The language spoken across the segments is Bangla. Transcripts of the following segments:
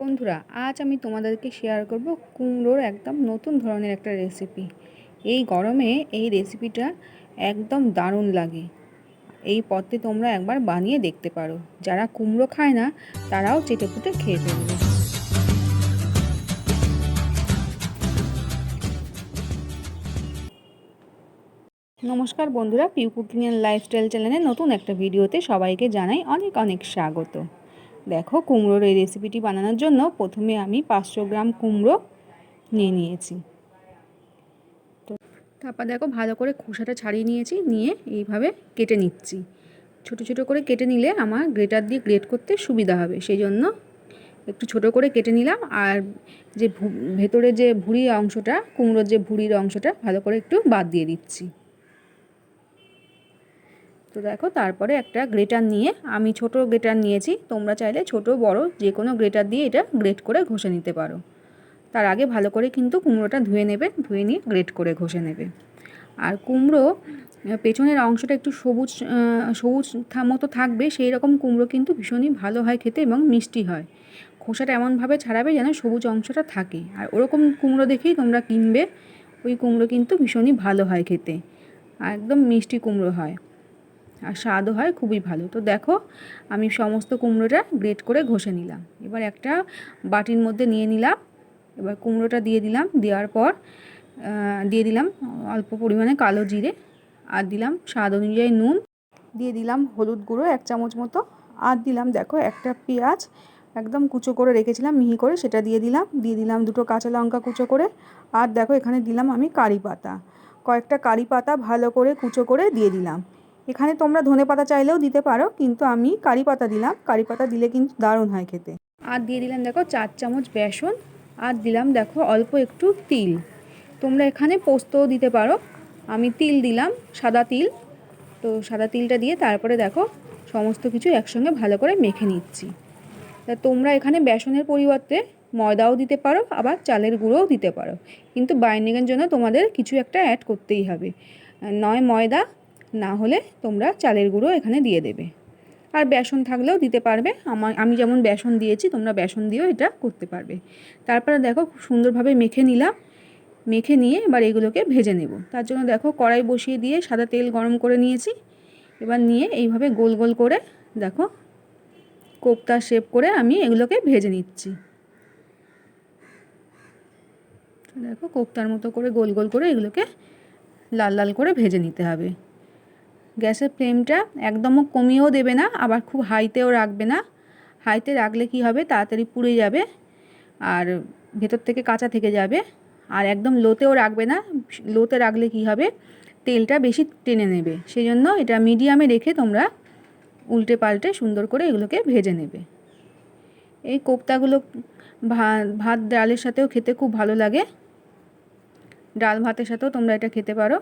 বন্ধুরা, আজ আমি তোমাদেরকে শেয়ার করব কুমড়োর একদম নতুন ধরনের একটা রেসিপি এই গরমে এই রেসিপিটা একদম দারুণ লাগে। এই পথে তোমরা একবার বানিয়ে দেখতে পারো। যারা কুমড়ো খায় না, তারাও চেটে পুটে খেয়ে ফেলবে। নমস্কার বন্ধুরা পিউ কুকিং অ্যান্ড লাইফস্টাইল চ্যানেলে নতুন একটা ভিডিওতে সবাইকে জানাই অনেক অনেক স্বাগত। দেখো, কুমড়োর এই রেসিপিটি বানানোর জন্য প্রথমে আমি পাঁচশো গ্রাম কুমড়ো নিয়ে নিয়েছি। তো তারপর দেখো, ভালো করে খোসাটা ছাড়িয়ে নিয়েছি, নিয়ে এইভাবে কেটে নিচ্ছি। ছোট ছোট করে কেটে নিলে আমার গ্রেটার দিয়ে গ্রেট করতে সুবিধা হবে সেই জন্য একটু ছোট করে কেটে নিলাম। আর যে ভেতরে যে ভুড়ি অংশটা, কুমড়োর যে ভুড়ির অংশটা, ভালো করে একটু বাদ দিয়ে দিচ্ছি। তো দেখো, তারপরে একটা গ্রেটার নিয়ে আমি ছোট গ্রেটার নিয়েছি। তোমরা চাইলে ছোট, বড় যে কোনো গ্রেটার দিয়ে এটা গ্রেট করে ঘষে নিতে পারো। তার আগে ভালো করে কিন্তু কুমড়োটা ধুয়ে নেবে, ধুয়ে নিয়ে গ্রেট করে ঘষে নেবে। আর কুমড়ো পেছনের অংশটা একটু সবুজ সবুজ মতো থাকবে সেই রকম কুমড়ো কিন্তু ভীষণই ভালো হয় খেতে এবং মিষ্টি হয়। খোসাটা এমনভাবে ছাড়াবে যেন সবুজ অংশটা থাকে। আর ওরকম কুমড়ো দেখেই তোমরা কিনবে, ওই কুমড়ো কিন্তু ভীষণই ভালো হয় খেতে। একদম মিষ্টি কুমড়ো হয়। আর স্বাদও হয়, খুবই ভালো। তো দেখো, আমি সমস্ত কুমড়োটা গ্রেট করে ঘষে নিলাম। এবার একটা বাটির মধ্যে নিয়ে নিলাম। এবার কুমড়োটা দিয়ে দিলাম। দেওয়ার পর দিয়ে দিলাম অল্প পরিমাণে কালো জিরে আর দিলাম স্বাদ অনুযায়ী নুন। দিয়ে দিলাম হলুদ গুঁড়ো এক চামচ মতো আর দিলাম, দেখো, একটা পেঁয়াজ একদম কুচো করে রেখেছিলাম, মিহি করে সেটা দিয়ে দিলাম। দিয়ে দিলাম দুটো কাঁচা লঙ্কা কুচো করে আর দেখো, এখানে দিলাম আমি কারি পাতা। কয়েকটা কারি পাতা ভালো করে কুচো করে দিয়ে দিলাম। এখানে তোমরা ধনে পাতা চাইলেও দিতে পারো, কিন্তু আমি কারি পাতা দিলাম। কারি পাতা দিলে কিন্তু দারুণ হয় খেতে। আর দিয়ে দিলাম দেখো চার চামচ বেসন, আর দিলাম দেখো অল্প একটু তিল। তোমরা এখানে পোস্তও দিতে পারো। আমি তিল দিলাম, সাদা তিল। তো সাদা তিলটা দিয়ে তারপরে দেখো সমস্ত কিছু একসঙ্গে ভালো করে মেখে নিচ্ছি। তা তোমরা এখানে বেসনের পরিবর্তে ময়দাও দিতে পারো, আবার চালের গুঁড়োও দিতে পারো। কিন্তু বাইন্ডিংয়ের জন্য তোমাদের কিছু একটা অ্যাড করতেই হবে। নয় ময়দা না হলে তোমরা চালের গুঁড়ো এখানে দিয়ে দেবে। আর বেসন থাকলেও দিতে পারবে। আমার আমি যেমন বেসন দিয়েছি, তোমরা বেসন দিয়েও এটা করতে পারবে। তারপরে দেখো খুব সুন্দরভাবে মেখে নিলাম। মেখে নিয়ে এবার এগুলোকে ভেজে নেব। তার জন্য দেখো কড়াই বসিয়ে দিয়ে সাদা তেল গরম করে নিয়েছি। এবার নিয়ে এইভাবে গোল গোল করে দেখো কোপ্তা শেপ করে আমি এগুলোকে ভেজে নিচ্ছি। দেখো কোপ্তার মতো করে গোল গোল করে এগুলোকে লাল লাল করে ভেজে নিতে হবে। গ্যাসের ফ্লেমটা একদমও কমিয়েও দেবে না, আবার খুব হাইতেও রাখবে না। হাইতে রাখলে কি হবে? তাড়াতাড়ি পুড়ে যাবে আর ভেতর থেকে কাঁচা থেকে যাবে আর একদম লোতেও রাখবে না। লোতে রাখলে কি হবে? তেলটা বেশি টেনে নেবে। সেই জন্য এটা মিডিয়ামে রেখে তোমরা উল্টে পাল্টে সুন্দর করে এগুলোকে ভেজে নেবে। এই কোপ্তাগুলো ভাত ভাত ডালের সাথেও খেতে খুব ভালো লাগে। ডাল ভাতের সাথেও তোমরা এটা খেতে পারো।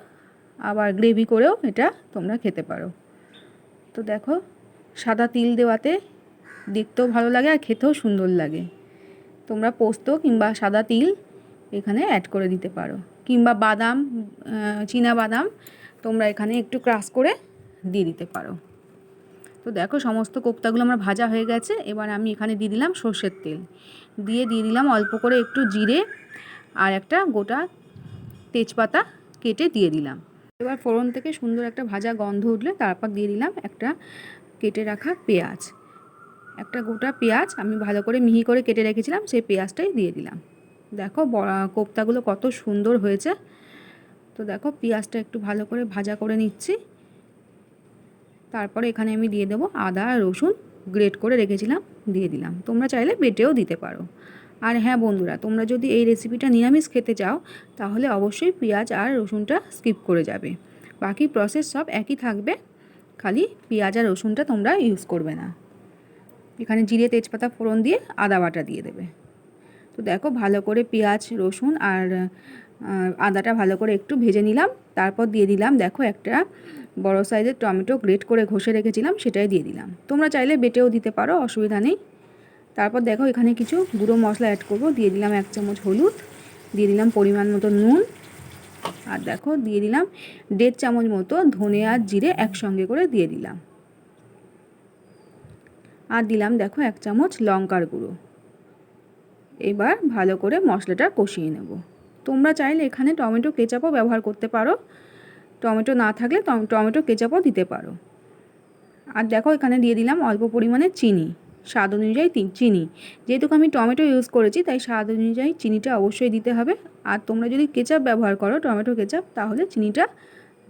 আবার গ্রেভি করেও এটা তোমরা খেতে পারো। তো দেখো, সাদা তিল দেওয়াতে দেখতেও ভালো লাগে আর খেতেও সুন্দর লাগে। তোমরা পোস্ত কিংবা সাদা তিল এখানে অ্যাড করে দিতে পারো। কিংবা বাদাম চীনা বাদাম তোমরা এখানে একটু ক্রাশ করে দিয়ে দিতে পারো। তো দেখো, সমস্ত কোপ্তাগুলো আমার ভাজা হয়ে গেছে। এবার আমি এখানে দিয়ে দিলাম সর্ষের তেল। দিয়ে দিয়ে দিলাম অল্প করে একটু জিরে আর একটা গোটা তেজপাতা কেটে দিয়ে দিলাম। এবার ফোড়ন থেকে সুন্দর একটা ভাজা গন্ধ উঠলে তারপর দিয়ে দিলাম একটা কেটে রাখা পেঁয়াজ। একটা গোটা পেঁয়াজ আমি ভালো করে মিহি করে কেটে রেখেছিলাম, সেই পেঁয়াজটাই দিয়ে দিলাম। দেখো কোপ্তাগুলো কত সুন্দর হয়েছে। তো দেখো পেঁয়াজটা একটু ভালো করে ভাজা করে নিচ্ছি। তারপরে এখানে আমি দিয়ে দেবো আদা, রসুন, গ্রেট করে রেখেছিলাম, দিয়ে দিলাম। তোমরা চাইলে বেটেও দিতে পারো। আর হ্যাঁ বন্ধুরা, তোমরা যদি এই রেসিপিটা নিরামিষ খেতে চাও, তাহলে অবশ্যই পেঁয়াজ আর রসুনটা স্কিপ করে যাবে। বাকি প্রসেস সব একই থাকবে, খালি পেঁয়াজ আর রসুনটা তোমরা ইউজ করবে না। এখানে জিরে, তেজপাতা, ফোড়ন দিয়ে আদা বাটা দিয়ে দেবে। তো দেখো, ভালো করে পেঁয়াজ, রসুন আর আদাটা ভালো করে একটু ভেজে নিলাম। তারপর দিয়ে দিলাম, দেখো একটা বড় সাইজের টমেটো গ্রেট করে ঘষে রেখেছিলাম, সেটাই দিয়ে দিলাম। তোমরা চাইলে বেটেও দিতে পারো, অসুবিধা নেই। তারপর দেখো এখানে কিছু গুঁড়ো মশলা অ্যাড করব। দিয়ে দিলাম এক চামচ হলুদ, দিয়ে দিলাম পরিমাণ মতো নুন, আর দেখো দিয়ে দিলাম দেড় চামচ মতো ধনে আর জিরে একসঙ্গে করে দিয়ে দিলাম। আর দিলাম দেখো এক চামচ লঙ্কার গুঁড়ো। এবার ভালো করে মশলাটা কষিয়ে নেব। তোমরা চাইলে এখানে টমেটো কেচাপও ব্যবহার করতে পারো। টমেটো না থাকলে টমেটো কেচাপও দিতে পারো। আর দেখো এখানে দিয়ে দিলাম অল্প পরিমাণে চিনি। স্বাদ অনুযায়ী চিনি। যেহেতু আমি টমেটো ইউজ করেছি, তাই স্বাদ অনুযায়ী চিনিটা অবশ্যই দিতে হবে। আর তোমরা যদি কেচাপ ব্যবহার করো, টমেটো কেচাপ, তাহলে চিনিটা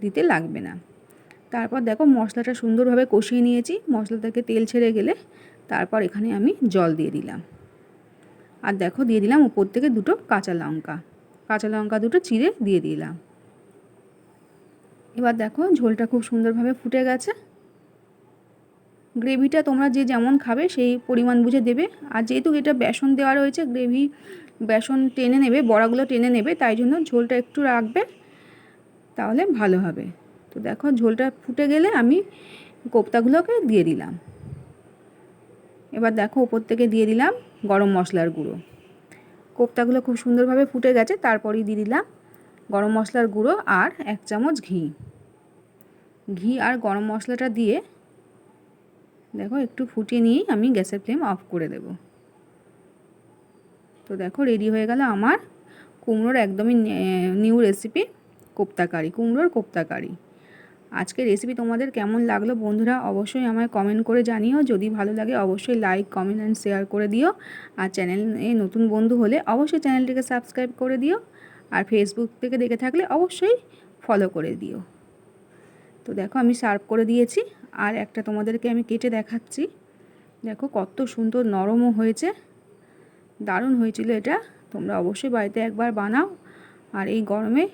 দিতে লাগবে না। তারপর দেখো মশলাটা সুন্দরভাবে কষিয়ে নিয়েছি। মশলা থেকে তেল ছেড়ে গেলে তারপর এখানে আমি জল দিয়ে দিলাম। আর দেখো দিয়ে দিলাম উপর থেকে দুটো কাঁচা লঙ্কা। কাঁচা লঙ্কা দুটো চিড়ে দিয়ে দিলাম। এবার দেখো ঝোলটা খুব সুন্দরভাবে ফুটে গেছে। গ্রেভিটা তোমরা যে যেমন খাবে সেই পরিমাণ বুঝে দেবে। আর যেহেতু এটা বেসন দেওয়া রয়েছে, গ্রেভি বেসন টেনে নেবে, বড়াগুলো টেনে নেবে, তাই জন্য ঝোলটা একটু রাখবে, তাহলে ভালো হবে। তো দেখো, ঝোলটা ফুটে গেলে আমি কোপ্তাগুলোকে দিয়ে দিলাম। এবার দেখো, ওপর থেকে দিয়ে দিলাম গরম মশলার গুঁড়ো। কোপ্তাগুলো খুব সুন্দরভাবে ফুটে গেছে, তারপরেই দিয়ে দিলাম গরম মশলার গুঁড়ো আর এক চামচ ঘি। ঘি আর গরম মশলাটা দিয়ে দেখো, একটু ফুটিয়ে নিয়েই আমি গ্যাসের ফ্লেম অফ করে দেব। তো দেখো, রেডি হয়ে গেল আমার কুমড়োর একদমই নিউ রেসিপি, কোপ্তাকারি, কুমড়োর কোপ্তাকারি। আজকের রেসিপি তোমাদের কেমন লাগল বন্ধুরা, অবশ্যই আমায় কমেন্ট করে জানিও। যদি ভালো লাগে, অবশ্যই লাইক কমেন্ট অ্যান্ড শেয়ার করে দিও। আর চ্যানেলে নতুন বন্ধু হলে অবশ্যই চ্যানেলটিকে সাবস্ক্রাইব করে দিও। আর ফেসবুক থেকে দেখে থাকলে অবশ্যই ফলো করে দিও। তো দেখো, আমি সার্ভ করে দিয়েছি। আর একটা তোমাদেরকে আমি কেটে দেখাচ্ছি। দেখো কত সুন্দর নরমও হয়েছে। দারুণ হয়েছিল এটা। তোমরা অবশ্যই বাড়িতে একবার বানাও। আর এই গরমে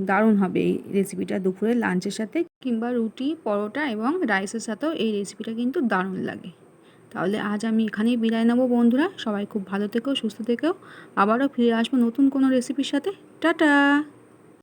দারুণ হবে এই রেসিপিটা দুপুরের লাঞ্চের সাথে কিংবা রুটি, পরোটা এবং রাইসের সাথেও এই রেসিপিটা কিন্তু দারুণ লাগে। তাহলে আজ আমি এখানেই বিদায় নেব বন্ধুরা। সবাই খুব ভালো থেকেও সুস্থ থেকেও আবারও ফিরে আসব নতুন কোনো রেসিপির সাথে। টাটা!